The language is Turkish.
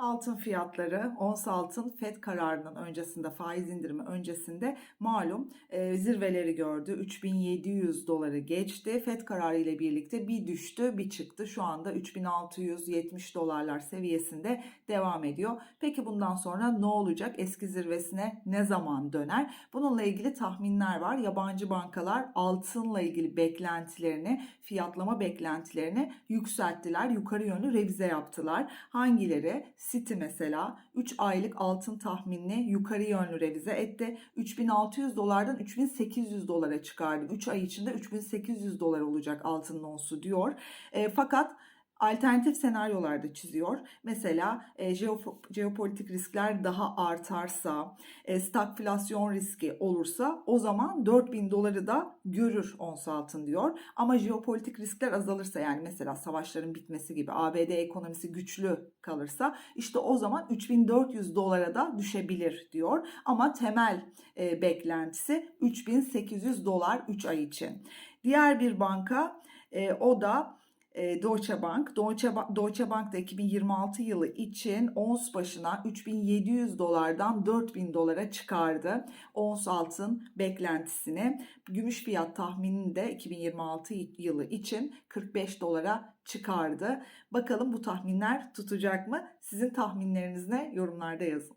Altın fiyatları, ons altın FED kararının öncesinde, faiz indirimi öncesinde malum e, zirveleri gördü. 3700 doları geçti. FED kararı ile birlikte bir düştü, bir çıktı. Şu anda 3670 dolarlar seviyesinde devam ediyor. Peki bundan sonra ne olacak? Eski zirvesine ne zaman döner? Bununla ilgili tahminler var. Yabancı bankalar altınla ilgili beklentilerini, fiyatlama beklentilerini yükselttiler. Yukarı yönlü revize yaptılar. Hangileri? Citi mesela 3 aylık altın tahminini yukarı yönlü revize etti. 3600 dolardan 3800 dolara çıkardı. 3 ay içinde 3800 dolar olacak altının onsu diyor. E, fakat alternatif senaryolarda çiziyor. Mesela e, jeopo- jeopolitik riskler daha artarsa, e, stagflasyon riski olursa o zaman 4000 doları da görür ons altın diyor. Ama jeopolitik riskler azalırsa yani mesela savaşların bitmesi gibi ABD ekonomisi güçlü kalırsa işte o zaman 3400 dolara da düşebilir diyor. Ama temel e, beklentisi 3800 dolar 3 ay için. Diğer bir banka e, o da Deutsche Bank. Deutsche, Ba- Deutsche Bank da 2026 yılı için ons başına 3700 dolardan 4000 dolara çıkardı. Ons altın beklentisini. Gümüş fiyat tahminini de 2026 yılı için 45 dolara çıkardı. Bakalım bu tahminler tutacak mı? Sizin tahminleriniz ne? Yorumlarda yazın.